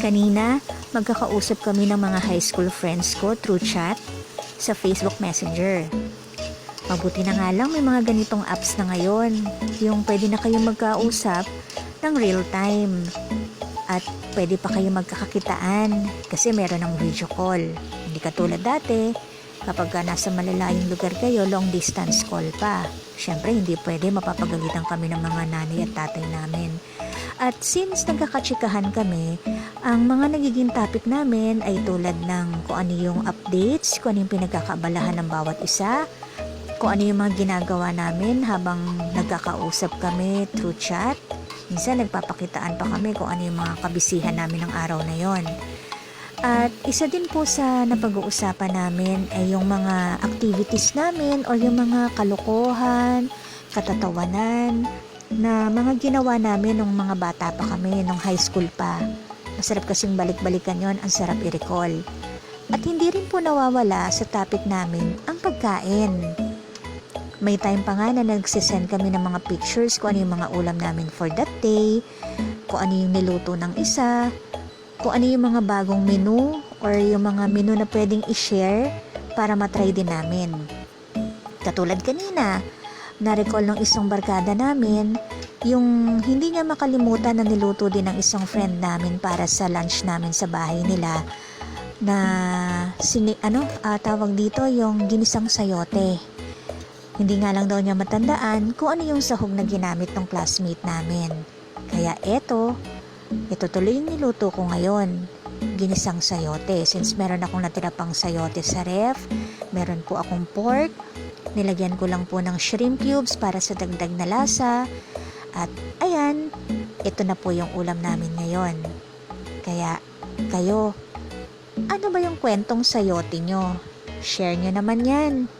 Kanina, magkakausap kami ng mga high school friends ko through chat sa Facebook Messenger. Mabuti na nga lang may mga ganitong apps na ngayon, yung pwede na kayong magkausap ng real time. At pwede pa kayo magkakakitaan kasi meron ng video call. Hindi katulad dati, kapag ka nasa malalayong lugar kayo, long distance call pa. Siyempre, hindi pwede mapapagalitan kami ng mga nanay at tatay namin. At since nagkakatsikahan kami, ang mga nagiging topic namin ay tulad ng kung ano yung updates, kung ano yung pinagkakaabalahan ng bawat isa, kung ano yung mga ginagawa namin habang nagkakausap kami through chat. Minsan nagpapakitaan pa kami kung ano yung mga kabisihan namin ng araw na yon. At isa din po sa napag-uusapan namin ay yung mga activities namin o yung mga kalokohan, katatawanan na mga ginawa namin nung mga bata pa kami, nung high school pa. Masarap kasing balik-balikan yon, ang sarap i-recall. At hindi rin po nawawala sa topic namin ang pagkain. May time pa nga na nagsisend kami ng mga pictures kung ano yung mga ulam namin for that day, kung ano yung niluto ng isa, kung ano yung mga bagong menu or yung mga menu na pwedeng i-share para matry din namin. Katulad kanina, na-recall ng isang barkada namin yung hindi niya makalimutan na niluto din ng isang friend namin para sa lunch namin sa bahay nila na sini ano ah, tawag dito yung ginisang sayote. Hindi nga lang daw niya matandaan kung ano yung sahog na ginamit ng classmate namin. Kaya eto, ito tuloy yung niluto ko ngayon. Ginisang sayote. Since meron akong natira pang sayote sa ref, meron po akong pork, nilagyan ko lang po ng shrimp cubes para sa dagdag na lasa. At ayan, ito na po yung ulam namin ngayon. Kaya, kayo, ano ba yung kwentong sayote nyo? Share nyo naman yan.